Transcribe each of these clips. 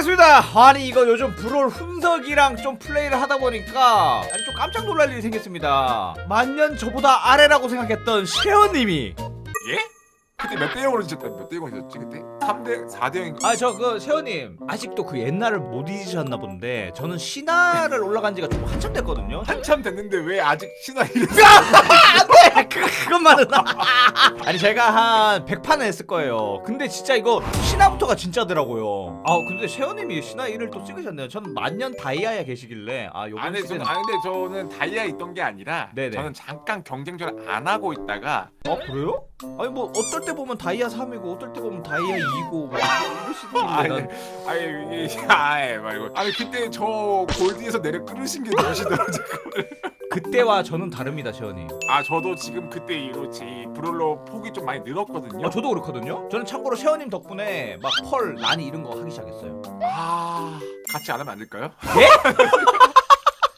시작하겠습니다. 아니 이거 요즘 브롤 훈석이랑 좀 플레이를 하다 보니까 아니 좀 깜짝 놀랄 일이 생겼습니다. 만년 저보다 아래라고 생각했던 셰어님이 예? 그때 몇 대 0으로 지셨다 몇대 0으로 지셨지 그때? 3대 4대 0인가? 아 저그 셰어님 아직도 그 옛날을 못 잊으셨나 본데 저는 신화를 올라간 지가 좀 한참 됐거든요. 한참 됐는데 왜 아직 신화 이랬어? 안돼 그, 그 것만은 아니 제가 한 100판을 했을 거예요. 근데 진짜 이거 신화부터가 진짜더라고요. 아 근데 셰어님이 신화 1을 또 찍으셨네요. 저는 만년 다이아야 계시길래. 아 요번 아니 시즌 저는 아니 근데 저는 다이아 있던 게 아니라 네네. 저는 잠깐 경쟁전을 안 하고 있다가 아 그래요? 아니 뭐 어떨 때 보면 다이아 3이고 어떨 때 보면 다이아 2고 뭐 아니 이러시던데 아니 이게 아예 말고. 아니 그때 저 골드에서 내려 끌으신 게 누구시더라고요 그때와 저는 다릅니다 셰어님 아 저도 지금 그때 이후로 제 브롤러 폭이 좀 많이 늘었거든요 아 저도 그렇거든요 저는 참고로 셰어님 덕분에 막 펄, 난이 이런 거 하기 시작했어요 아 같이 안 하면 안 될까요?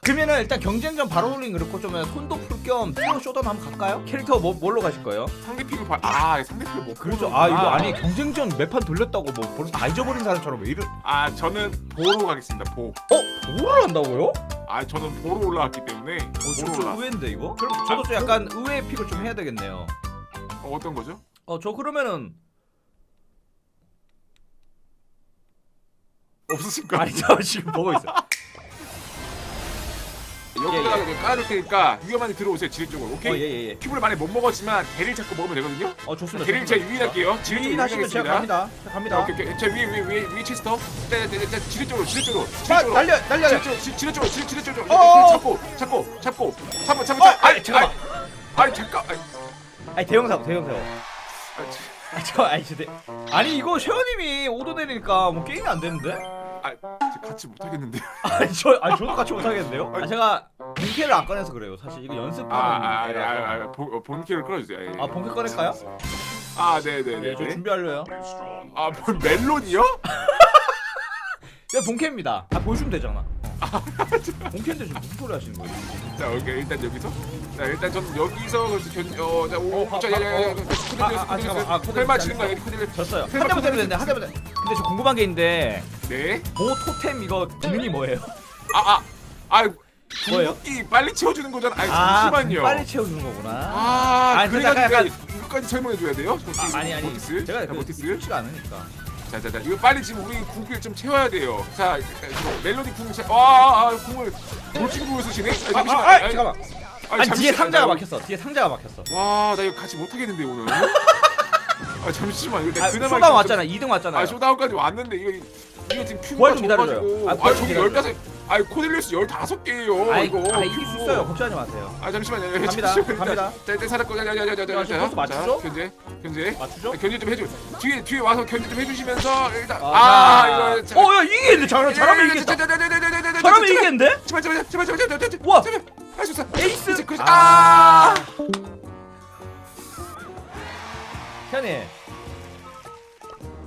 그러면은 일단 경쟁전 바로 돌린 그렇고 좀 손도 풀겸 프로 쇼던 한번 갈까요? 캐릭터 뭐, 뭘로 가실 거예요? 상대픽을 봐. 아 상대픽을 못 그렇죠. 보는구나. 아 이거 아니 경쟁전 몇 판 돌렸다고 뭐 벌써 다 잊어버린 사람처럼 왜 이래? 아 저는 보로 가겠습니다 보. 어? 뭐를 한다고요? 아 저는 보로 올라왔기 때문에 어, 좀 올라. 의외인데 이거? 그럼 저도 좀 약간 의외의 픽을 좀 해야 되겠네요. 어, 어떤 거죠? 어 저 그러면은 없으신가? 아니 저 지금 보고 있어. 여기다가 예, 깔을 테니까 위험한데 들어오세요 지뢰 쪽으로. 오케이. 어 예 예 예. 큐브를 많이 못 먹었지만 대를 잡고 먹으면 되거든요. 어 좋습니다. 대를 제가 유인할게요. 지뢰 쪽으로 유인하시면 제가 유인하겠습니다. 갑니다. 제가 갑니다. 오케이 오케이. 제 위에 위에 위에 위에 체스터. 네, 네, 네, 네, 지뢰 쪽으로 지뢰 쪽으로 지뢰 아, 쪽으로. 날려 날려. 지뢰 쪽으로 지- 지뢰 쪽으로 지뢰 지뢰 쪽으로. 어어. 잡고 잡고 잡고 잡고 잡고 어, 잡고. 아니, 잠깐만. 아니 잠깐. 아니, 아니 대형 사고 대형 사고. 아, 참. 아 저 아니 저 대. 아니 이거 셰어님이 오도 내리니까 뭐 게임이 안 되는데? 아, 저 같이 못 하겠는데요. 아니 저 아니 저도 같이 못 하겠는데요? 아 제가 본캐를 안 꺼내서 그래요. 사실 이거 연습하는 아, 아, 애라서. 아, 아, 본- 어, 본캐를 끌어주세요. 예, 예. 아 본캐 꺼낼까요? 아, 네, 네, 네. 네, 저 준비하려요. 아, 뭐 멜론이요? 네, 본캐입니다. 아 보여주면 되잖아. 본캐인데 지금 무슨 소리 하시는 거예요? 자, 오케이. 일단 여기서. 자, 일단 저는 여기서 그래서 견 어, 자, 오, 어, 바- 자, 바- 야, 야, 야, 어. 코디스, 아, 아, 아, 잠깐만. 아, 코디스 펠 맞히는 거 아니까. 아니야, 코디스. 졌어요. 펠한 대만 때리면 되는데 한 대만 때. 근데 저 궁금한 게 있는데 네. 보호 토템 이거 기능이 뭐예요? 아, 아, 아, 뭐예요? 궁극기 빨리 채워주는 거잖아. 아니, 아, 잠시만요. 빨리 채워주는 거구나. 아, 아니, 그래가지고 약간- 내가 이거까지 설명해 줘야 돼요? 아, 아니 아니. 제가 자, 그 모티스. 쉽지가 않으니까. 자, 자, 자, 이거 빨리 지금 우리 궁극기를 좀 채워야 돼요. 자, 멜로디 궁, 채... 와, 아, 궁을 돌진궁을 쓰시네? 아니, 아, 잠시만. 아, 아, 잠깐만. 아니, 잠시만. 뒤에 상자가 나 막혔어. 뒤에 상자가 막혔어. 와, 나 이거 같이 못 하겠는데 오늘. 아, 잠시만. 이거 아, 그나마 쇼다운 왔잖아. 2등 왔잖아. 아, 쇼다운까지 왔는데 이거 이거 지금 큐브가 좀 기다려줘요. 아, 아, 저기 기다려줘요. 15 아니, 코넬리우스 15개예요. 아이, 이거. 아, 이길 수 있어요. 걱정하지 마세요. 아, 잠시만요. 갑니다, 잠시만요. 갑니다. 자, 일단 살았고. 자, 자, 자, 자, 자, 자, 자, 지금 벌써 맞추죠? 자, 견제. 견제. 맞추죠? 아, 견제 좀 해줘. 뒤에 뒤에 와서 견제 좀 해주시면서 일단 아, 아, 자. 이거 자- 어, 야, 이기겠는데? 잘하면, 잘하면 이기겠다. 잘하면 이기겠는데? 제발 제발 제발 제발 제발 제발 우와. 제발 할수 있어 에이스! 그렇지, 그렇지. 아. 아 현이.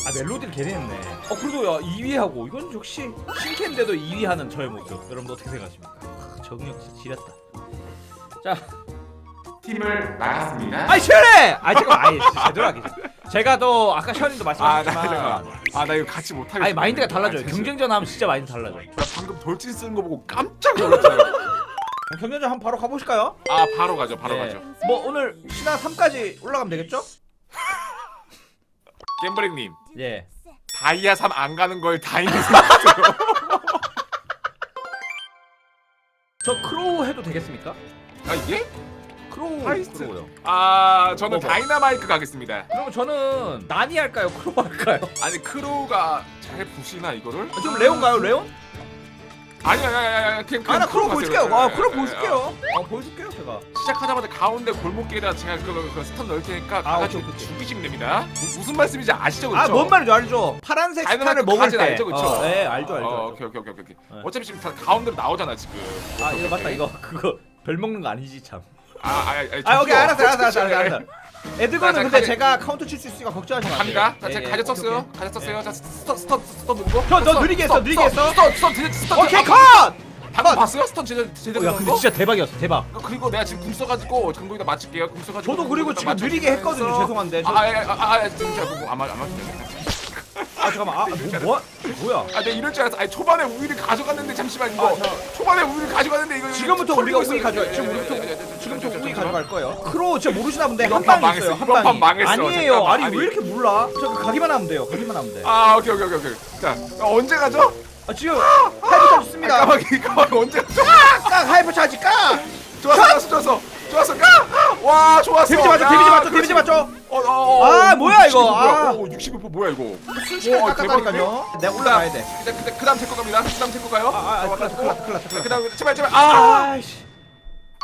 아, 멜로디를 개했네 어, 그래도 야, 2위 하고. 이건 역시 신캔데도 2위 하는 저의 모습. 여러분 어떻게 생각하십니까? 아, 정력 진짜 지렸다. 자, 팀을 나갔습니다 아이 시원해! 아이 잠깐 아이 진짜 제대로 하기 제가 또 아까 셔님도 아 나 말씀하셨지만 아나 이거 같이 못 하겠어 아니 마인드가 달라져요 경쟁전 하면 진짜 마인드 달라져요 나 방금 돌진 쓰는 거 보고 깜짝 그럼 경쟁전 한번 바로 가보실까요? 아 바로 가죠 바로 네. 가죠 뭐 오늘 신화 3까지 올라가면 되겠죠? 갬버링님 예 다이아 3 안 가는 걸 다행히 생각했어요 저 크로우 해도 되겠습니까? 아 이게? 크로우 하이스트. 크로우요 아 저는 뭐, 뭐. 다이나마이크 가겠습니다 그러면 저는 나니 할까요? 크로우 할까요? 아니 크로우가 잘 부시나 이거를? 좀 레온 가요 레온? 아니 아니 아니 아니 그냥 아나 크로우 가세요. 보여줄게요 아 크로우 예, 예, 보여줄게요 아 보여줄게요 제가 시작하자마자 가운데 골목길에다 제가 그, 그 스턴 넣을 테니까 아, 가가지고 오케이, 오케이. 죽이시면 됩니다. 무, 무슨 말씀인지 아시죠? 그렇죠? 아뭔 말인지 알죠? 파란색 스타를 먹을 가진 때 알죠, 그쵸? 어, 네 알죠 알죠, 어, 알죠. 오케이 오케이 오케이 오케이. 네. 어차피 지금 다 가운데로 나오잖아 지금. 아 이거 맞다 이거 그거 별 먹는 거 아니지 참 아, 아, 아, 아 오케이 알았어 알았어 알았어 알았어, 알았어. 에드건은 자, 근데 가게- 제가 카운터 칠 수 있으니까 걱정하지 마세요 갑니다. 자, 예, 예, 제가 가졌었어요. 오케이, 가졌었어요. 자, 스톱, 스톱, 스톱 누르고. 형, 너 스톱, 느리게 했어, 스톱, 느리게 스톱, 했어. 스톱, 스톱, 스톱, 스톱. 오케이. 오케이 아, 컷! 방금 봤어요? 스톱 제대로 제대로 야 근데 진짜 대박이었어 대박 거? 그리고 내가 지금 금 써가지고 정국이다 맞출게요. 금 써가지고. 저도 그리고 지금 느리게 했거든요. 죄송한데. 저- 아아아 아, 아, 지금 제가 그거 아마 아마. 아 잠깐만 아 뭐, 뭐, 뭐야 아, 내가 이럴 줄 알았어. 아니 초반에 우위를 가져갔는데 잠시만 이거. 아, 저- 초반에 우위를 근데 이거 지금부터 우리가 우위 가져요. 지금 우리부터 예, 예, 예, 지금부터 우위 가져갈 거예요. 크로 저 모르시나 본데 한방 있어요. 한방 망했어, 아니에요. 아니 왜 이렇게 몰라? 저 그 가기만 하면 돼요. 가기만 하면 돼. 아 오케이 오케이 오케이, 자 아, 언제 가죠? 아, 지금 하이브 아, 쳤습니다. 까마귀 언제 가죠? 아, 하이브 차지 깍. 좋았어 좋았어 좋았어 까! 와 좋았어 데미지 맞죠? 데미지 맞죠? 데미지 맞죠? 어, 어, 어, 아, 뭐야, 이거. 60몇 아. 뭐야? 이거? 순식간에 우와, 깎았다니요 내가 올라가야 돼. 네, 네, 네, 그다음 그다음 제거 갑니다. 그다음 제거 가요. 아, 아, 큰일 났다, 큰일 났다, 큰일 났다. 그다음 제발 제발. 아! 아이씨.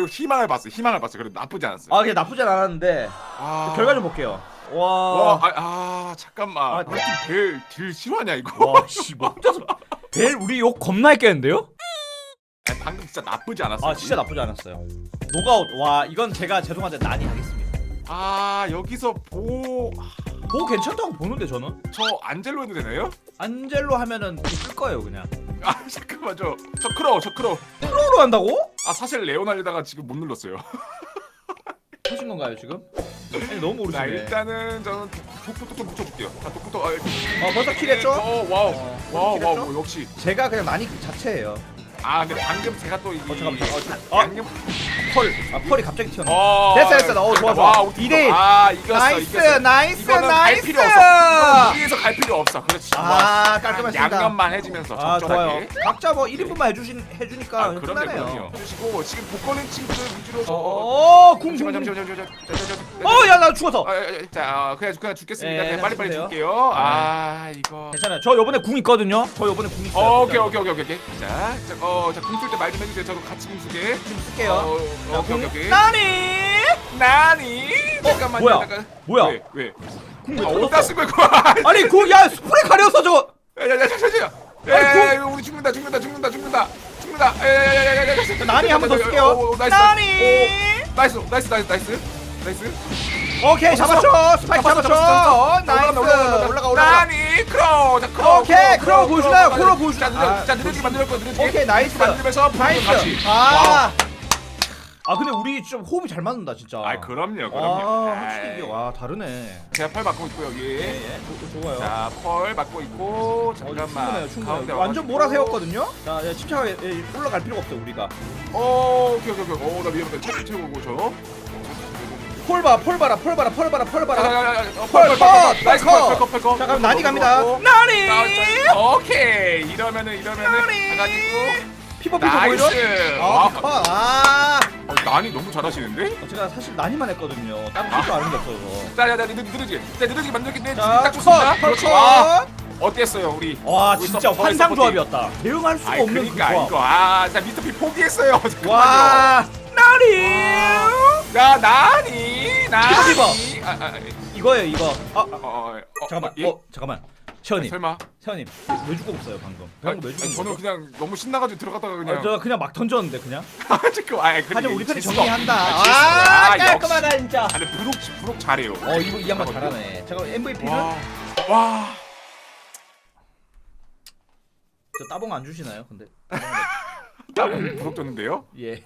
그리고 희망을 봤어. 희망을 봤어. 그래도 나쁘지 않았어요. 아, 그게 나쁘진 않았는데 아, 결과 좀 볼게요. 와, 와. 아, 아 잠깐만. 아, 아, 딜, 딜 실화냐 이거? 와, 씨, 뭐 혼자서 벨 우리 욕 겁나 했겠는데요? 아니, 방금 진짜 나쁘지 않았어. 아, 진짜 나쁘지 않았어요. 노가웃. 와, 이건 제가 죄송한데 난이 하겠습니다. 아, 여기서 보, 보 괜찮다고 보는데 저는 저 안젤로 해도 되나요? 안젤로 하면은 쓸 거예요, 그냥. 아, 잠깐만 저, 저 크로, 저 크로. 프로로 한다고? 아, 사실 레온 하려다가 지금 못 눌렀어요. 하신 건가요, 지금? 아니, 너무 자, 모르시네. 일단은 저는 좀 붙여줄게요. 자, 독부터. 아, 어, 벌써 킬했죠? 어, 와우, 어, 와우, 킬했죠? 와우, 역시. 제가 그냥 그 자체예요. 아, 근데 방금 제가 또 이, 어, 잠깐만. 어, 저- 어. 양념 펄. 아, 펄이 갑자기 튀어나와. 어, 됐어, 됐어. 어, 좋아, 좋아. 와, 우리 팀 이대 일. 아, 이겼어, 나이스, 이겼어. 나이스, 이거는 갈 나이스. 필요 없어. 이거는 무리해서 갈 필요 없어. 그렇지. 아, 와. 깔끔했습니다. 양념만 해주면서 아, 좋아요. 적절하게. 각자 뭐 1인분만 해주신 해주니까 아, 그럼요, 끝나네요. 그럼요. 해주시고 지금 복권은 친구들 위주로. 저- 어, 궁, 궁, 잠시만, 궁. 잠시만, 잠시만, 잠시만, 잠시만. 어, 야, 나 죽었어. 아, 아, 아, 자, 어, 그냥 그냥 죽겠습니다. 예, 그냥 빨리 빨리 해주세요. 죽게요. 아, 이거. 괜찮아요. 저 요번에 궁 있거든요. 저 요번에 궁 있어요. 어, 오케이. 오케이, 오케이, 오케이. 오케이. 자, 자, 어, 자, 궁쓸 때 말 좀 해주세요. 저도 같이 궁 쓰게. 지금 쓸게요. 어, 자, 오케이, 궁. 오케이, 오케이. 나니? 나니? 잠깐만요. 뭐야? 잠깐. 뭐야? 왜? 왜? 궁왜 아, 어디다 터졌어? 쓴 거야? 그거? 아니, 궁, 야, 스프레이 가려서 저거. 야, 야, 야, 잠시만요. 야, 야, 우리 죽는다, 죽는다, 죽는다, 죽는다, 죽는다. 야, 야, 야, 야, 야, 야, 야, 나니 한번더 오, 쓸게요. 오, 나이스, 나니. 오, 나이스, 나이스, 나이스, 나이스, 나이스. 오케이, 잡았죠. 스파이크 잡았어. 잡았어, 잡았어. 나이스. 올라가, 올라가, 올라가. 나니, 크로, 자, 크로. 오케이, 크로우 보여주나요? 크로우 보여주나? 자, 아, 느려, 자, 느려지게 만들 거야, 느려지게. 오케이, 나이스. 만들면서 같이. 나이스. 아. 아, 근데 우리 좀 호흡이 잘 맞는다, 진짜. 아, 그럼요, 아, 그럼요. 확실히 이게 와, 다르네. 제가 펄 맞고 있고 여기. 예, 예. 조- 좋아요. 자, 펄 맞고 있고 어, 잠깐만. 충분해요, 충분해요. 완전 와가지고. 몰아세웠거든요. 자, 예, 침착하게 예, 올라갈 필요가 없어요, 우리가. 오, 오케이, 오케이, 오케이. 오, 나 위험해. 책 채우고 저. 폴 봐, 폴 봐라, 펄 봐라, 펄 펄 나이스 펄, 펄, 펄, 펄, 펄. 자, 그럼 나니 갑니다. 나니. 자, 자, 오케이. 이러면은 이러면은 나니. 가가지고 피버 피버 보이죠? 나이스. 아, 와, 컷. 아. 어, 나니 너무 잘하시는데? 어, 제가 사실 난이만 했거든요. 다른 할줄 아는 게 없어서. 자, 야, 나 느리, 느리게, 자, 느리게 만들겠네. 자, 딱 좋습니다. 컷, 그렇죠. 컷, 아, 컷. 어땠어요, 우리? 와, 우리 진짜 서포터, 환상 서포팅. 조합이었다. 대응할 수가 아이, 없는 그러니까 그 조합. 이거 아, 자, 미스터 피 포기했어요. 잠깐만요. 와, 나니. 야, 나니, 나니. 피버, 아, 아, 아, 이거예요, 이거. 아, 아, 어, 어, 어, 잠깐만. 예? 어, 잠깐만. 셔님, 설마? 셔님, 왜 죽고 없어요 방금? 아, 방금 왜 아니, 죽은 저는 거죠? 그냥 너무 신나가지고 들어갔다가 그냥. 아, 저 그냥 막 던졌는데 그냥. 잠깐, 아, 근데 하지만 우리 편이 정리한다. 없- 아, 실수야. 아, 깔끔하다. 진짜. 아, 근데 부록 부록 잘해요. 어, 이거 이 양반 잘하네. 잠깐 MVP는 와, 와. 저 따봉 안 주시나요? 근데 따봉 부록 줬는데요? 예.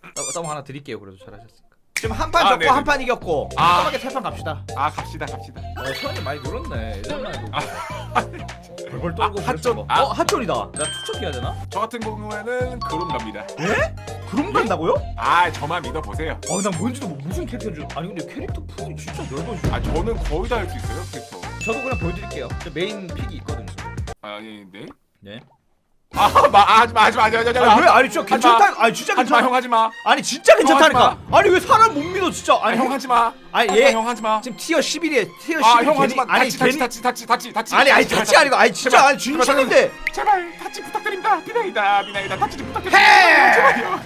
따- 따봉 하나 드릴게요. 그래도 잘하셨으니까. 지금 한 판 아, 졌고 네네. 한판 이겼고 아. 깔끔하게 세판 갑시다. 아, 갑시다, 갑시다. 어, 시간이 많이 늘었네. 예전만 해도. 벌벌 떨고 아, 그랬던 핫존. 거. 아. 어, 핫존이다. 나 투척 해야 되나? 저 같은 경우에는 그럼 갑니다. 예? 그럼 간다고요? 아, 저만 믿어 보세요. 어, 난 뭔지도 모- 무슨 캐릭터인지 아니 근데 캐릭터 풀이 진짜 넓어지죠. 아, 저는 거의 다 할 수 있어요, 캐릭터. 저도 그냥 보여드릴게요. 저 메인 픽이 있거든요. 저도. 아, 아닌데. 네. 아, 마, 아, 하지 마, 하지 마, 하지 마, 하지 마. 아니 왜 아니 진짜 하지 마. 괜찮다 아니 진짜 하지 마, 괜찮아 형 하지 마. 아니 진짜 괜찮다니까 형 아니 왜 사람 못 믿어 진짜 아니, 아니 형 하지 마. 아니 얘 형 하지 마. 지금 티어 11이에 티어 11 아, 형 괜히 하지 마. 아니 다치, 다치, 괜히 다치, 다치, 다치, 다치. 아니 아니 다치 아니고 아니 진짜 제발, 아니 제발, 진심인데 제발 다치 부탁드립니다. 비나이다, 비나이다. 다치 좀 부탁드립니다. 해! 제발요.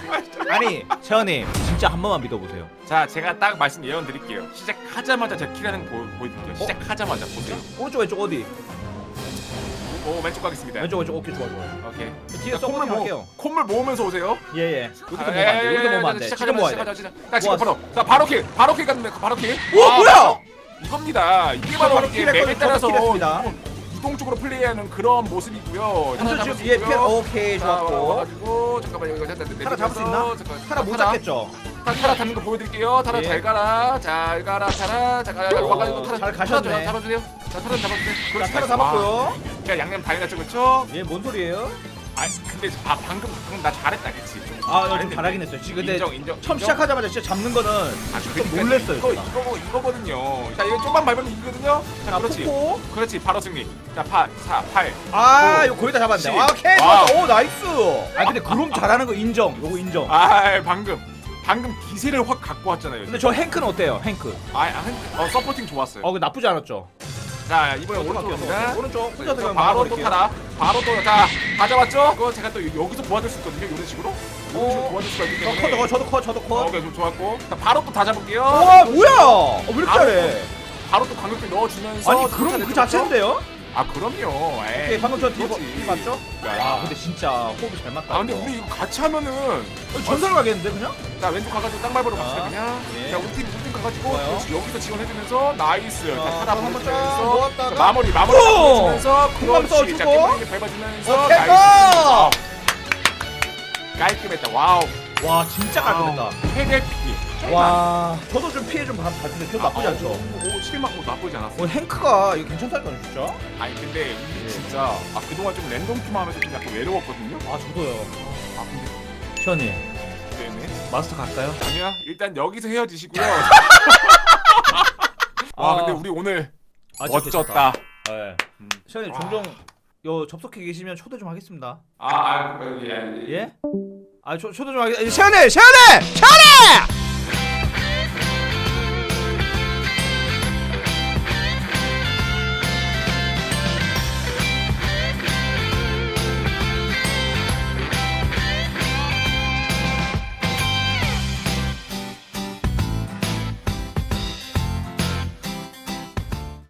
아니 세원님 진짜 한 번만 믿어보세요 자, 제가 딱 말씀 예언 드릴게요. 시작하자마자 제가 키라는 거 보- 보여드릴게요. 시작하자마자 보세요. 오른쪽 왼쪽 어디 오, 왼쪽 가겠습니다. 왼쪽 왼쪽 오케이 좋아 좋아 오케이. 뒤에 자, 콧물 모, 할게요 콧물 모으면서 오세요. 예예 여기서 아, 예, 안돼 예, 여기서 예, 보면 안돼 시작하자, 지금 모아야 시작하자, 돼. 자, 지금 모았어. 바로. 자, 바로 킬. 바로 킬 갔는데 바로 킬. 오, 아, 뭐야? 이겁니다. 이게 저 바로 바로 이게 킬 했거든요. 맵에 따라서 저도 킬 했습니다. 이동- 이동적으로 플레이하는 그런 모습이고요. 하나 지금 피해 있고요. 오케이 자, 좋았고 와가지고 잠깐만 이거 잠깐 타라 잡을 수 있나? 타라 못 잡겠죠 타라, 타라 잡는 거 보여드릴게요. 타라 예. 잘 가라. 잘 가라. 타라. 잘 가라. 오, 와가지고 타라. 잘 타라 가셨네. 잡아주세요. 자, 타라 잡아주세요. 자. 타라 와. 잡았고요 자, 양념 다리 났죠, 그렇죠? 얘뭔 소리예요? 아, 근데 아 방금 방금 나 잘했다, 그렇지? 아좀 잘하긴 했어요 지금 근데 인정, 인정. 처음 인정. 시작하자마자 진짜 잡는 거는 아, 좀 그러니까 놀랬어요 이거 진짜. 이거 이거거든요. 자, 이거 좀만 밟으면 이기거든요. 자, 자 그렇지. 푸고 그렇지. 바로 승리. 자, 8, 4, 8. 아 오, 이거 거의 다 잡았네 십. 아 오케이 와우. 좋았어 오 나이스 아 근데 그럼 잘하는 거 인정 요거 인정 아, 방금 방금 기세를 확 갖고 왔잖아요. 근데 저 행크는 어때요 행크 아, 아, 한- 어, 서포팅 좋았어요. 어 그 나쁘지 않았죠 자, 이번에 오른쪽 오른쪽입니다. 오른쪽 혼자 자, 들어가면 바로 또 막아버릴게요. 타라. 바로 또 자, 가져왔죠? 이거 제가 또 여기서 도와줄 수 있거든요. 이런 식으로. 이런 식으로 어. 도와줄 수가 있기 저 때문에. 컷, 저도 컷, 저도 어, 컷. 오케이, 좀 좋았고. 자, 바로 또 다 잡을게요. 와 뭐야? 어, 왜 이렇게 잘해? 바로 또 강력히 넣어주면서 아니 그럼 그 자체인데요? 아 그럼요. 에이, 오케이 방금 저뒤 그렇지. 맞죠? 야. 와 근데 진짜 호흡이 잘 맞다. 아 근데 이거. 우리 이거 같이 하면은 어, 전설 가겠는데 그냥? 자 왼쪽 가가지고 땅 밟으러 갑시다 아, 그냥. 예. 자 우리 팀 우리 팀 가가지고 좋아요. 그렇지, 여기서 지원해주면서 나이스. 자, 자 타다 그럼 한번 쫙 보내주면서 모았다가 자, 마무리 마무리 오! 보내주면서 공감 그렇지. 자 써주고. 밟아주면서 오케이, 나이스. 와우. 깔끔했다. 와우. 와 진짜 깔끔했다. 헤드피. 와 저도 좀 피해 좀 받- 받는데 저 나쁘지 않죠? 오 7만 오 나쁘지 않았어. 어 행크가 이거 괜찮다니까 진짜? 아니 근데 우리 예. 진짜 아 그동안 좀 랜덤 팀 하면서 좀 약간 외로웠거든요. 아 저도요. 아 근데 시원님 네네. 마스터 갈까요? 아니야 일단 여기서 헤어지시고요. 아 근데 우리 오늘 아, 진짜 멋졌다. 괜찮다. 네. 음. 시원님 와. 종종 요 접속해 계시면 초대 좀 하겠습니다. 아, 아 예. 예? 아 초, 초대 좀 하겠. 시원님 시원님 시원님